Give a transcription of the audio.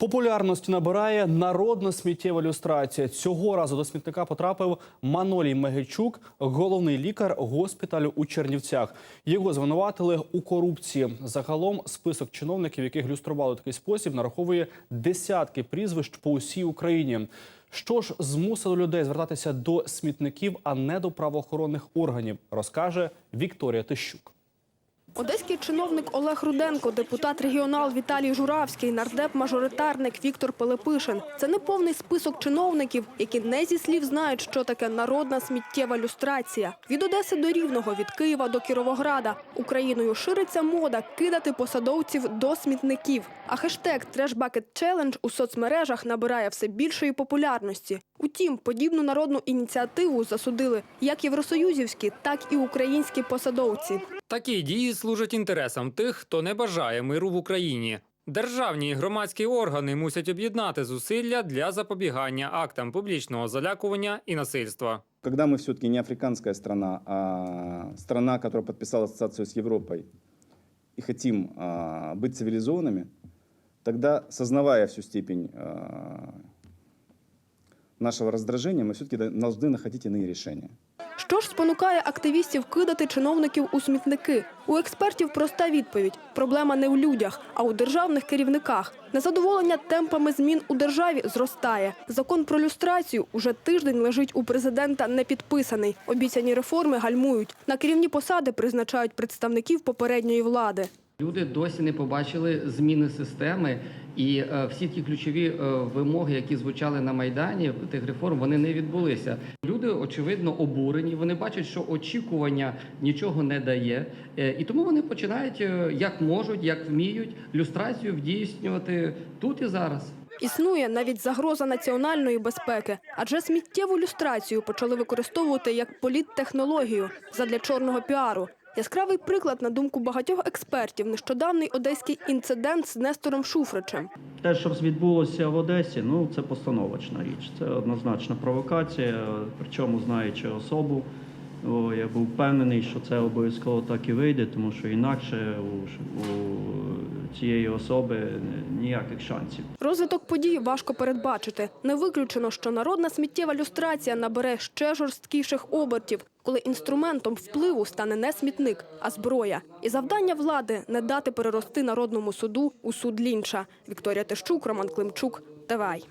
Популярності набирає народна сміттєва люстрація. Цього разу до смітника потрапив Манолій Мегичук, головний лікар госпіталю у Чернівцях. Його звинуватили у корупції. Загалом список чиновників, яких люстрували такий спосіб, нараховує десятки прізвищ по усій Україні. Що ж змусило людей звертатися до смітників, а не до правоохоронних органів, розкаже Вікторія Тищук. Одеський чиновник Олег Руденко, депутат регіонал Віталій Журавський, нардеп-мажоритарник Віктор Пилипишин. Це не повний список чиновників, які не зі слів знають, що таке народна сміттєва люстрація. Від Одеси до Рівного, від Києва до Кіровограда. Україною шириться мода кидати посадовців до смітників. А хештег «Trash Bucket Challenge» у соцмережах набирає все більшої популярності. Утім, подібну народну ініціативу засудили як євросоюзівські, так і українські посадовці. Такі дії служать інтересам тих, хто не бажає миру в Україні. Державні і громадські органи мусять об'єднати зусилля для запобігання актам публічного залякування і насильства. Когда мы все-таки не африканская страна, а страна, которая подписала ассоциацию с Европой, и хотим а, быть цивилизованными, тогда, сознавая всю степень а, нашего раздражения, мы все-таки должны находить иные решения. Що ж спонукає активістів кидати чиновників у смітники? У експертів проста відповідь: проблема не в людях, а у державних керівниках. Незадоволення темпами змін у державі зростає. Закон про люстрацію уже тиждень лежить у президента не підписаний. Обіцяні реформи гальмують. На керівні посади призначають представників попередньої влади. Люди досі не побачили зміни системи, і е, всі ті ключові е, вимоги, які звучали на майдані тих реформ, вони не відбулися. Люди очевидно обурені. Вони бачать, що очікування нічого не дає, е, і тому вони починають е, як можуть, як вміють люстрацію вдійснювати тут і зараз. Існує навіть загроза національної безпеки, адже сміттєву люстрацію почали використовувати як політтехнологію задля чорного піару. Яскравий приклад, на думку багатьох експертів, нещодавний одеський інцидент з Нестором Шуфричем. Те, що відбулося в Одесі, ну це постановочна річ. Це однозначна провокація, причому знаючи особу. О, я був впевнений, що це обов'язково так і вийде, тому що інакше у, у цієї особи ніяких шансів. Розвиток подій важко передбачити. Не виключено, що народна сміттєва люстрація набере ще жорсткіших обертів, коли інструментом впливу стане не смітник, а зброя. І завдання влади не дати перерости народному суду у суд лінча. Вікторія Тищук, Роман Климчук, ТВАЙ.